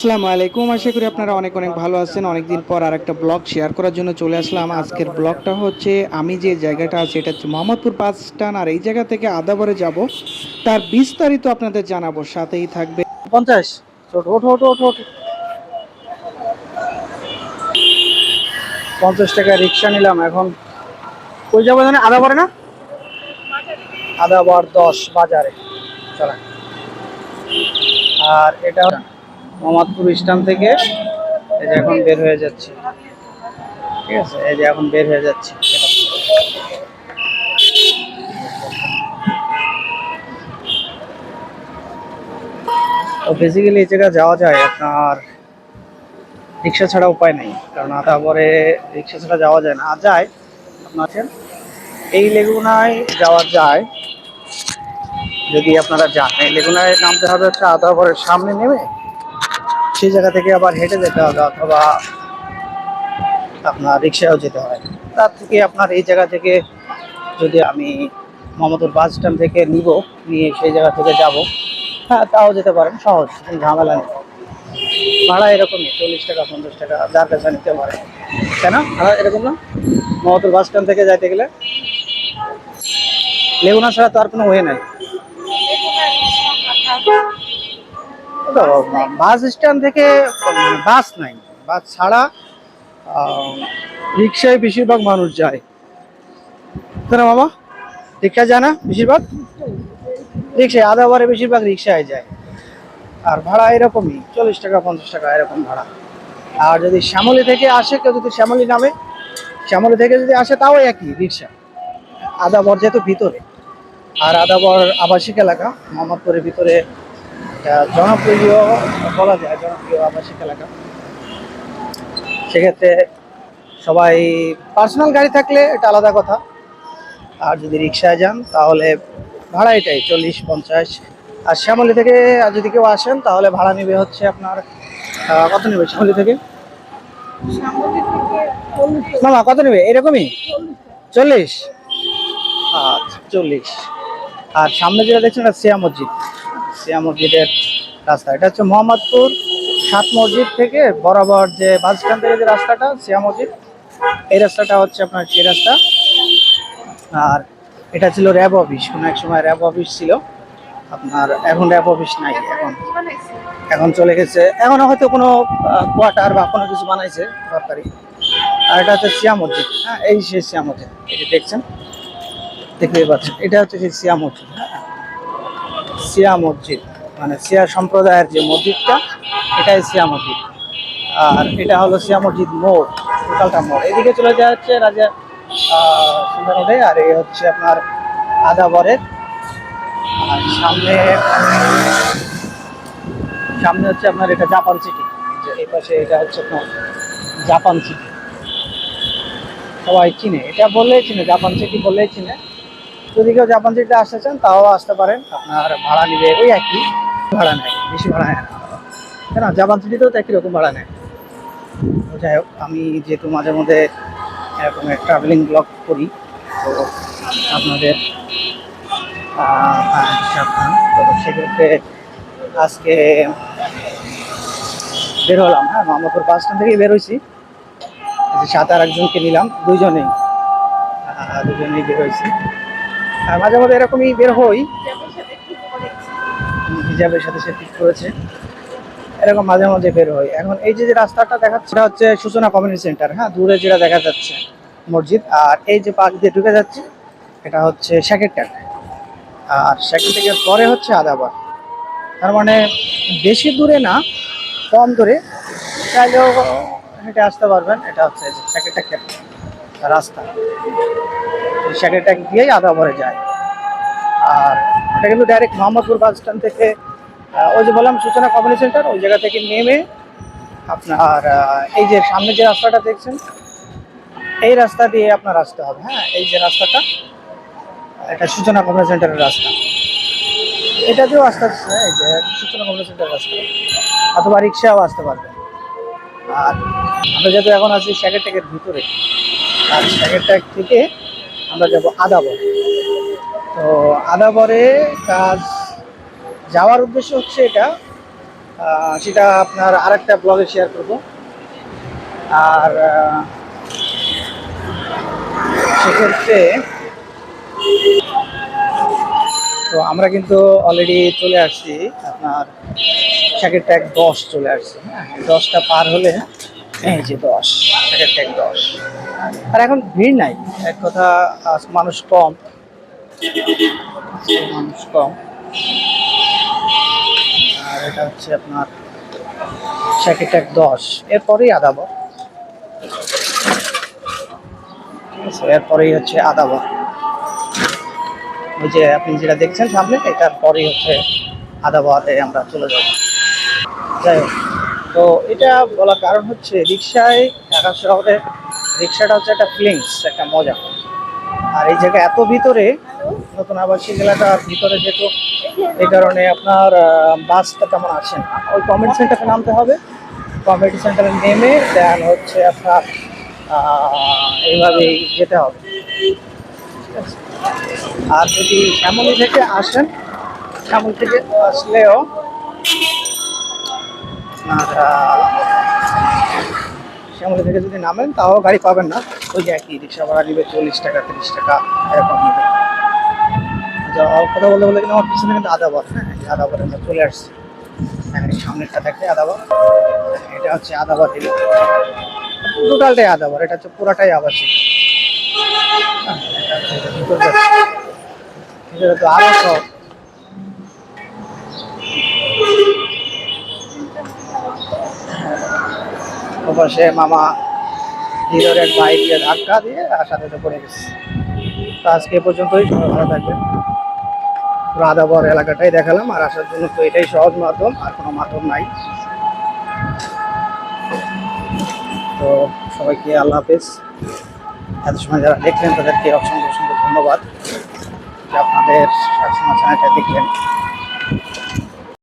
আসসালামু আলাইকুম। আশা করি আপনারা অনেক অনেক ভালো আছেন। অনেকদিন পর আর একটা ব্লগ শেয়ার করার জন্য চলে আসলাম। আজকের ব্লগটা হচ্ছে, আমি যে জায়গাটা আছে, এটা হচ্ছে মোহাম্মদপুর বাস স্ট্যান্ড। আর এই জায়গা থেকে আদাবরে যাব। তার বিস্তারিত আপনাদের জানাব। সাথেই থাকবে। পঞ্চাশ। পঞ্চাশ টাকা রিক্সা নিলাম এখন। কই যাব জানে আদা পরে না? আদা বর দশ বাজারে। চলেন। আর এটা মোহাম্মদপুর স্ট্যান্ড থেকে। এই যে এখন বের হয়ে যাচ্ছি। ঠিক আছে? এই যে এখন বের হয়ে যাচ্ছি। তো বেসিক্যালি এই জায়গা যাওয়া যায়, আপনার রিক্সা ছাড়া উপায় নেই। কারণ আদাবরে রিক্সা ছাড়া যাওয়া যায় না। আর যায়, আপনার এই লেগুনায় যাওয়া যায়, যদি আপনারা যান। এই লেগুনায় নামতে হবে হচ্ছে আদাবরের সামনে নেমে সেই জায়গা থেকে আবার হেঁটে যেতে হবে অথবা আপনার রিক্সায়ও যেতে হয়। তার থেকে আপনার এই জায়গা থেকে যদি আমি মোহাম্মদপুর বাস স্ট্যান্ড থেকে নিব, নিয়ে সেই জায়গা থেকে যাব হ্যাঁ তাও যেতে পারেন, সহজ, কোনো ঝামেলা নেই। ভাড়া এরকমই, চল্লিশ টাকা, পঞ্চাশ টাকা, যার কাছে নিতে পারে। কেন? ভাড়া এরকম না? মোহাম্মদপুর বাস স্ট্যান্ড থেকে যাইতে গেলে? লেগুনা ছাড়া তো আর কোনো ওয়ে নাই। তো বাস স্ট্যান্ড থেকে মানে বাস নাই। বাস ছাড়া রিক্সায় বেশিরভাগ মানুষ যায়। কেন মামা রিক্সা যায় না বেশিরভাগ? রিক্সায় আধা বারে বেশিরভাগ রিক্সায় যায়। আর ভাড়া এরকমই চল্লিশ টাকা পঞ্চাশ টাকা এরকম ভাড়া। আর যদি শ্যামলি থেকে আসে কেউ যদি শ্যামলি নামে শ্যামলি থেকে যদি আসে তাও একই রিক্সা। আদাবর যেহেতু ভিতরে আর আদাবর আবাসিক এলাকা মোহাম্মদপুরের ভিতরে জনপ্রিয় বলা যায় জনপ্রিয় আবাসিক এলাকা। সেক্ষেত্রে সবাই পার্সোনাল গাড়ি থাকলে এটা আলাদা কথা। আর যদি রিক্সায় যান, তাহলে ভাড়া এটাই, চল্লিশ, পঞ্চাশ। আর শ্যামলি থেকে আর যদি কেউ আসেন, তাহলে ভাড়া নেবে হচ্ছে আপনার কত নেবে শ্যামলি থেকে? মামা কত নেবে? এরকমই? চল্লিশ? আচ্ছা চল্লিশ। আর সামনে যেটা দেখছেন, এটা সিয়া মসজিদ। সিয়া মসজিদের রাস্তা। এটা হচ্ছে মোহাম্মদপুর সাত মসজিদ থেকে বরাবর যে বাস স্ট্যান্ড থেকে যে রাস্তাটা সিয়া মসজিদ, এই রাস্তাটা হচ্ছে আপনার সেই রাস্তা। আর এটা ছিল র্যাব অফিস। কোনো এক সময় র্যাব অফিস ছিল। আপনার এখন র্যাব অফিস নাই, এখন। এখন চলে গেছে। এখনও হয়তো কোনো কোয়ার্টার বা কোনো কিছু বানাইছে সরকারি। আর এটা হচ্ছে সিয়া মসজিদ। হ্যাঁ এই সেই সিয়া মসজিদ যে দেখছেন? দেখতেই পাচ্ছেন। এটা হচ্ছে সেই সিয়া মসজিদ হ্যাঁ? সিয়া মসজিদ মানে সিয়া সম্প্রদায়ের যে মসজিদটা, এটাই সিয়া মসজিদ। আর এটা হলো সিয়া মসজিদ মোড় টোটালটা মোড়। এদিকে চলে যাওয়া হচ্ছে রাজা সুন্দর রোডে আর এই হচ্ছে আপনার আদাবরের আর সামনে সামনে হচ্ছে আপনার এটা জাপান সিটি। এই পাশে এটা হচ্ছে আপনার জাপান সিটি। সবাই চিনে, এটা বললেই চিনে, জাপান সিটি বললেই চিনে। যদি কেউ জাপান সিটিতে আসতে চান তাও আসতে পারেন। আপনার ভাড়া নিবে ওই একই। ভাড়া নেয় বেশি ভাড়া নেয় না। কেন? জাপান সিটিতেও তো একই রকম ভাড়া নেয়। যাই হোক আমি যেহেতু মাঝে মধ্যে এরকম ট্রাভেলিং ব্লগ করি তো আপনাদের হ্যাঁ, সাবধান। তো সেক্ষেত্রে আজকে বের হলাম হ্যাঁ মোহাম্মদপুর বাস স্ট্যান্ড থেকে বের হয়েছি। সাত আর একজনকে নিলাম দুজনেই। দুজনেই বের হয়েছি। আর মাঝে মধ্যে এরকমই বের হই। হিজাবের সাথে সে ঠিক করেছে। এরকম মাঝে মাঝে বের হই। এখন এই যে রাস্তাটা দেখাচ্ছে এটা হচ্ছে সূচনা কমিউনিটি সেন্টার। হ্যাঁ দূরে যেটা দেখা যাচ্ছে মসজিদ আর এই যে পার্ক দিয়ে ঢুকে যাচ্ছে এটা হচ্ছে শ্যাকের ট্যাক আর শ্যাকের ট্যাকের পরে হচ্ছে আদাবার তার মানে বেশি দূরে না কম দূরে। চাইলেও হেঁটে আসতে পারবেন। এটা হচ্ছে শ্যাকের ট্যাগের রাস্তা। শ্যাকের ট্যাগ দিয়েই আদাবরে যায়। আর এটা কিন্তু ডাইরেক্ট মোহাম্মদপুর বাস স্ট্যান্ড থেকে ওই যে বললাম, সূচনা কমিউনিটি সেন্টার ওই জায়গা থেকে নেমে আপনার এই যে সামনে যে রাস্তাটা দেখছেন, এই রাস্তা দিয়ে আপনার আসতে হবে। হ্যাঁ এই যে রাস্তাটা, এটা সূচনা কমিউনিটি সেন্টারের রাস্তা। এটা দিয়েও আসতে আসছে এই যে সূচনা কমিউনিটি সেন্টারের রাস্তা। অথবা রিক্সাও আসতে পারবে। আর আমরা যেহেতু এখন আছি শ্যাকের ট্যাগের ভিতরে আর ট্যাগ থেকে আমরা যাব আদাবর। তো আদাবরে কাজ যাওয়ার উদ্দেশ্য হচ্ছে এটা। সেটা আপনার আরেকটা ব্লগে শেয়ার করব। আর সেক্ষেত্রে তো আমরা কিন্তু অলরেডি চলে আসছি। আপনার শাকের ট্যাগ দশ চলে আসছে হ্যাঁ? দশটা পার হলে এই যে দশ শাকের ট্যাগ দশ। আর এখন ভিড় নাই। এক কথা মানুষ কম। মানুষ কম। আর এটা হচ্ছে আপনার শাকের এক দশ। এরপরেই আছে, এরপরেই হচ্ছে আদাবর। ওই যে আপনি যেটা দেখছেন সামনে, এটার পরেই হচ্ছে আদাবাদে আমরা চলে যাব। যাই হোক, তো এটা বলার কারণ হচ্ছে রিক্সায় ঢাকা শহরে রিক্সাটা হচ্ছে একটা ফিলিংস, একটা মজা। আর এই জায়গা এত ভিতরে, নতুন আবাসিক এলাকার ভিতরে যেহেতু এই কারণে আপনার বাসটা তেমন আসে না। ওই কমেডি সেন্টারে নামতে হবে। কমেডি সেন্টারে নেমে দেন হচ্ছে আপনার এইভাবেই যেতে হবে। আর যদি শ্যামলি থেকে আসেন, শ্যামল থেকে আসলেও আপনার শ্যামলি থেকে যদি নামেন তাও গাড়ি পাবেন না। ওই যে একই রিক্সা ভাড়া নিবে চল্লিশ টাকা তিরিশ টাকা এরকম নেবে। আচ্ছা কথা বলতে বলতে কিন্তু আমার পিছনে কিন্তু আদাবর হ্যাঁ এই আদাবরে আমরা চলে আসছি। হ্যাঁ সামনেরটা দেখে আদাবর এটা হচ্ছে আদাবর টোটালটাই আদাবর এটা হচ্ছে পুরাটাই আবাসিক হ্যাঁ, এটা তো আরও ওপাশে মামা হিরোর এক বাইকে ধাক্কা দিয়ে আর সাথে তো পড়ে গেছে। তো আজকে পর্যন্তই, সবাই ভালো থাকবেন। রাধাবর এলাকাটাই দেখালাম আর আসার জন্য তো এটাই সহজ মাধ্যম, আর কোনো মাধ্যম নাই। তো সবাইকে আল্লাহ হাফেজ। এত সময় যারা দেখলেন তাদেরকে অসংখ্য অসংখ্য ধন্যবাদ। যে আপনাদের চ্যানেলটা দেখলেন।